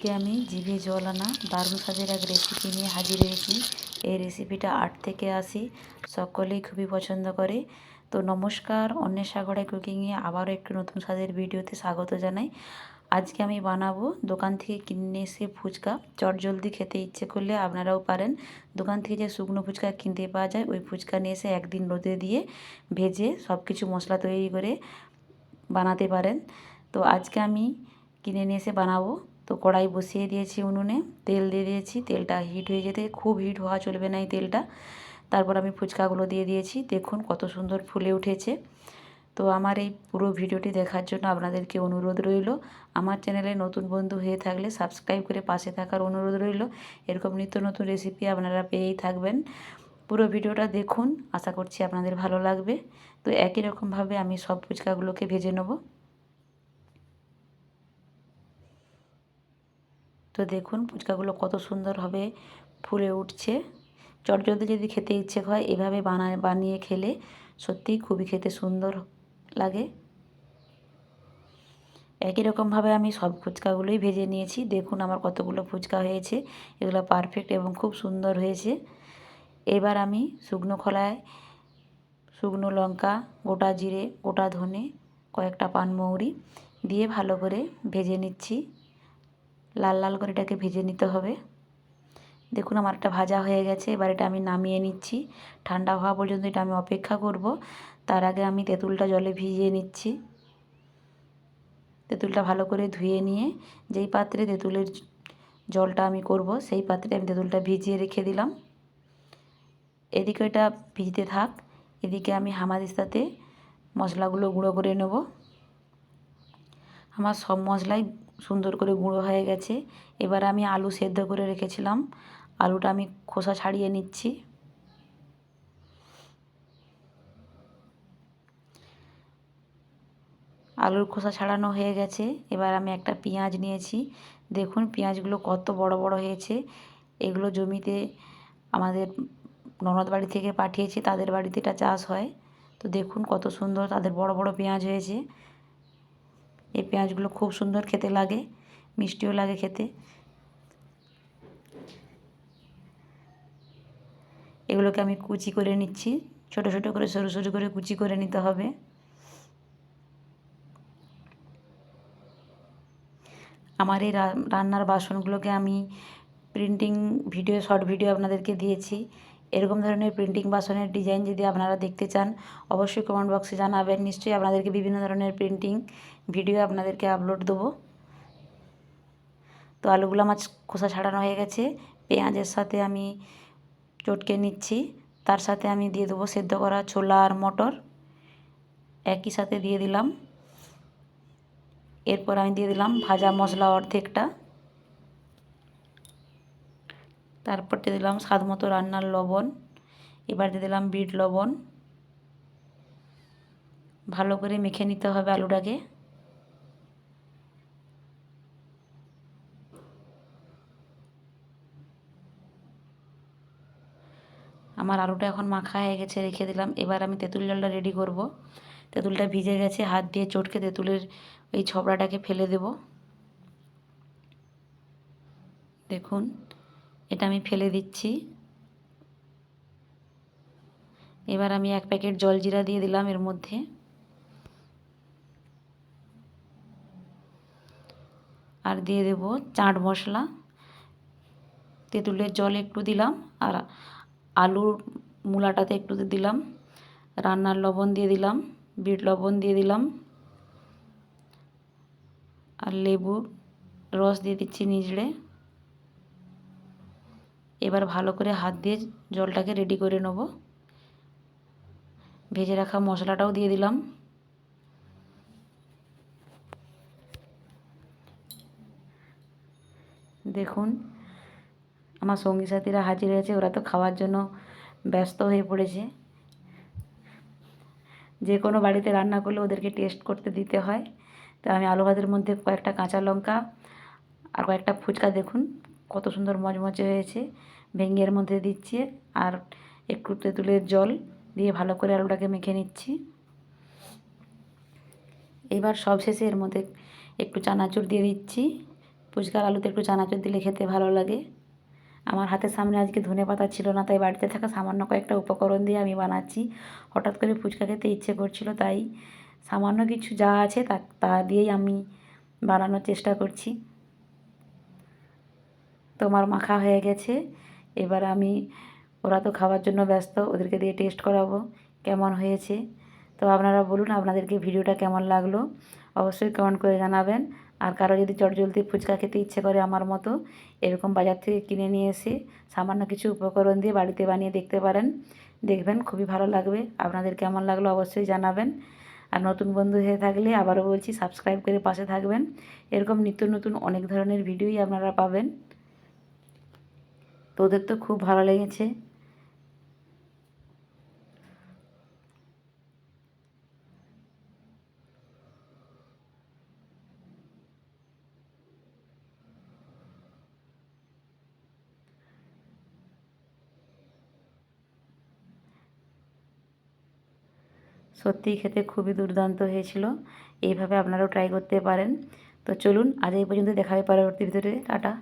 আজকে আমি জিভে জল আনা, দারুণ স্বাদের এক রেসিপি নিয়ে হাজির হয়েছি। এই রেসিপিটা আট থেকে আসি সকলেই খুবই পছন্দ করে। তো নমস্কার অন্যের সাগরে কুকিংয়ে আবারও একটু নতুন স্বাদের ভিডিওতে স্বাগত জানাই। আজকে আমি বানাবো দোকান থেকে কিনে এসে ফুচকা। চটজলদি খেতে ইচ্ছে করলে আপনারাও পারেন। দোকান থেকে যে শুকনো ফুচকা কিনতে পাওয়া যায়, ওই ফুচকা নিয়ে এসে একদিন রোদে দিয়ে ভেজে সব কিছু মশলা তৈরি করে বানাতে পারেন। তো আজকে আমি কিনে নিয়ে এসে বানাবো তো কড়াই বসিয়ে দিয়েছি উনুনে, তেল দিয়ে দিয়েছি। তেলটা হিট হয়ে যেতে খুব হিট হওয়া চলবে না এই তেলটা। তারপর আমি ফুচকাগুলো দিয়ে দিয়েছি। দেখুন কত সুন্দর ফুলে উঠেছে। তো আমার এই পুরো ভিডিওটি দেখার জন্য আপনাদেরকে অনুরোধ রইল। আমার চ্যানেলে নতুন বন্ধু হয়ে থাকলে সাবস্ক্রাইব করে পাশে থাকার অনুরোধ রইল। এরকম নিত্য নতুন রেসিপি আপনারা পেয়েই থাকবেন। পুরো ভিডিওটা দেখুন। আশা করছি আপনাদের ভালো লাগবে। তো একই রকমভাবে আমি সব ফুচকাগুলোকে ভেজে নেব। তো দেখুন ফুচকাগুলো কত সুন্দরভাবে ফুলে উঠছে। চটজলদি যদি খেতে ইচ্ছে হয়, এভাবে বানায় বানিয়ে খেলে সত্যিই খুবই খেতে সুন্দর লাগে। একই রকমভাবে আমি সব ফুচকাগুলোই ভেজে নিয়েছি। দেখুন আমার কতগুলো ফুচকা হয়েছে, এগুলো পারফেক্ট এবং খুব সুন্দর হয়েছে। এবার আমি শুকনো খোলায় শুকনো লঙ্কা, গোটা জিরে, গোটা ধনে, কয়েকটা পানমৌরি দিয়ে ভালো করে ভেজে নিচ্ছি। লাল লাল করে এটাকে ভেজে নিতে হবে। দেখুন আমার একটা ভাজা হয়ে গেছে, এবার এটা আমি নামিয়ে নিচ্ছি। ঠান্ডা হওয়া পর্যন্ত এটা আমি অপেক্ষা করব। তার আগে আমি তেঁতুলটা জলে ভিজিয়ে নিচ্ছি। তেঁতুলটা ভালো করে ধুয়ে নিয়ে যেই পাত্রে তেঁতুলের জলটা আমি করব, সেই পাত্রে আমি তেঁতুলটা ভিজিয়ে রেখে দিলাম। এদিকে এটা ভিজতে থাক, এদিকে আমি হামাদিস্তাতে মশলাগুলো গুঁড়ো করে নেব। আমার সব মশলাই সুন্দর করে গুঁড়ো হয়ে গেছে। এবার আমি আলু সেদ্ধ করে রেখেছিলাম। আলুটা আমি খোসা ছাড়িয়ে নিচ্ছি। আলুর খোসা ছাড়ানো হয়ে গেছে। এবার আমি একটা পেঁয়াজ নিয়েছি। দেখুন পেঁয়াজগুলো কত বড় বড় হয়েছে। এগুলো জমিতে আমাদের ননদ বাড়ি থেকে পাঠিয়েছি, তাদের বাড়িতে এটা চাষ হয়। তো দেখুন কত সুন্দর তাদের বড় বড় পেঁয়াজ হয়েছে। এই পেঁয়াজগুলো খুব সুন্দর খেতে লাগে, মিষ্টিও লাগে খেতে। এগুলোকে আমি কুচি করে নিচ্ছি, ছোট ছোট করে, সরু সরু করে কুচি করে নিতে হবে। আমার এই রান্নার বাসনগুলোকে আমি প্রিন্টিং ভিডিও শর্ট ভিডিও আপনাদেরকে দিয়েছি। এরকম ধরনের প্রিন্টিং বাসনের ডিজাইন যদি আপনারা দেখতে চান, অবশ্যই কমেন্ট বক্সে জানাবেন। নিশ্চয়ই আপনাদেরকে বিভিন্ন ধরনের প্রিন্টিং ভিডিও আপনাদেরকে আপলোড দেবো। তো আলুগুলো আমার খোসা ছাড়ানো হয়ে গেছে। পেঁয়াজের সাথে আমি চটকে নিচ্ছি। তার সাথে আমি দিয়ে দেবো সেদ্ধ করা ছোলা আর মটর। একই সাথে দিয়ে দিলাম। এরপর আমি দিয়ে দিলাম ভাজা মশলা অর্ধেকটা। তারপর দিয়ে দিলাম স্বাদ মতো রান্নার লবণ। এবার দিয়ে দিলাম বিট লবণ। ভালো করে মেখে নিতে হবে আলুটাকে। আমার আলুটা এখন মাখা হয়ে গেছে, রেখে দিলাম। এবার আমি তেঁতুল জলটা রেডি করব। তেঁতুলটা ভিজে গেছে, হাত দিয়ে চটকে তেঁতুলের ওই ছবড়াটাকে ফেলে দেব। দেখুন এটা আমি ফেলে দিচ্ছি। এবার আমি এক প্যাকেট জলজিরা দিয়ে দিলাম এর মধ্যে। আর দিয়ে দেব চাট মশলা। তেঁতুলের জল একটু দিলাম আর আলুর মূলাটাতে একটু দিলাম। রান্নার লবণ দিয়ে দিলাম, বিট লবণ দিয়ে দিলাম। আর লেবু রস দিয়ে দিচ্ছি নিজড়ে এবার ভালো করে হাত দিয়ে জলটাকে রেডি করে নেব। ভেজে রাখা মশলাটাও দিয়ে দিলাম। দেখুন, আমার সঙ্গী সাথীরা হাজির হয়েছে, ওরা তো খাওয়ার জন্য ব্যস্ত হয়ে পড়েছে। যে কোনো বাড়িতে রান্না করলে ওদেরকে টেস্ট করতে দিতে হয়। তো আমি আলু ভাতের মধ্যে কয়েকটা কাঁচা লঙ্কা আর কয়েকটা ফুচকা দেখুন কত সুন্দর মচমচে হয়েছে। ভেঙে এর মধ্যে দিচ্ছি আর একটু তেঁতুলের জল দিয়ে ভালো করে আলুটাকে মেখে নিচ্ছি। এবার সব শেষে এর মধ্যে একটু চানাচুর দিয়ে দিচ্ছি। ফুচকার আলুতে একটু চানাচুর দিলে খেতে ভালো লাগে। আমার হাতের সামনে আজকে ধনে পাতা ছিল না, তাই বাড়িতে থাকা সামান্য কয়েকটা উপকরণ দিয়ে আমি বানাচ্ছি। হঠাৎ করে ফুচকা খেতে ইচ্ছে করছিল, তাই সামান্য কিছু যা আছে তা তা দিয়েই আমি বানানোর চেষ্টা করছি। তোমার মাখা হয়ে গেছে। এবার আমি, ওরা তো খাওয়ার জন্য ব্যস্ত, ওদেরকে দিয়ে টেস্ট করাবো কেমন হয়েছে। তো আপনারা বলুন আপনাদেরকে ভিডিওটা কেমন লাগল? অবশ্যই কমেন্ট করে জানাবেন। আর কারও যদি চটজলদি ফুচকা খেতে ইচ্ছে করে আমার মতো, এরকম বাজার থেকে কিনে নিয়ে এসে সামান্য কিছু উপকরণ দিয়ে বাড়িতে বানিয়ে দেখতে পারেন, দেখবেন খুবই ভালো লাগবে। আপনাদের কেমন লাগল অবশ্যই জানাবেন। আর নতুন বন্ধু হয়ে থাকলে আবারও বলছি সাবস্ক্রাইব করে পাশে থাকবেন। এরকম নিত্য নতুন অনেক ধরনের ভিডিওই আপনারা পাবেন। তো ওদের তো খুব ভালো লেগেছে। সত্যিই খেতে খুবই দুর্দান্ত হয়েছিল। এইভাবে আপনারাও ট্রাই করতে পারেন। তো চলুন, আজ এই পর্যন্ত দেখা হয় পরবর্তী ভিতরে টাটা।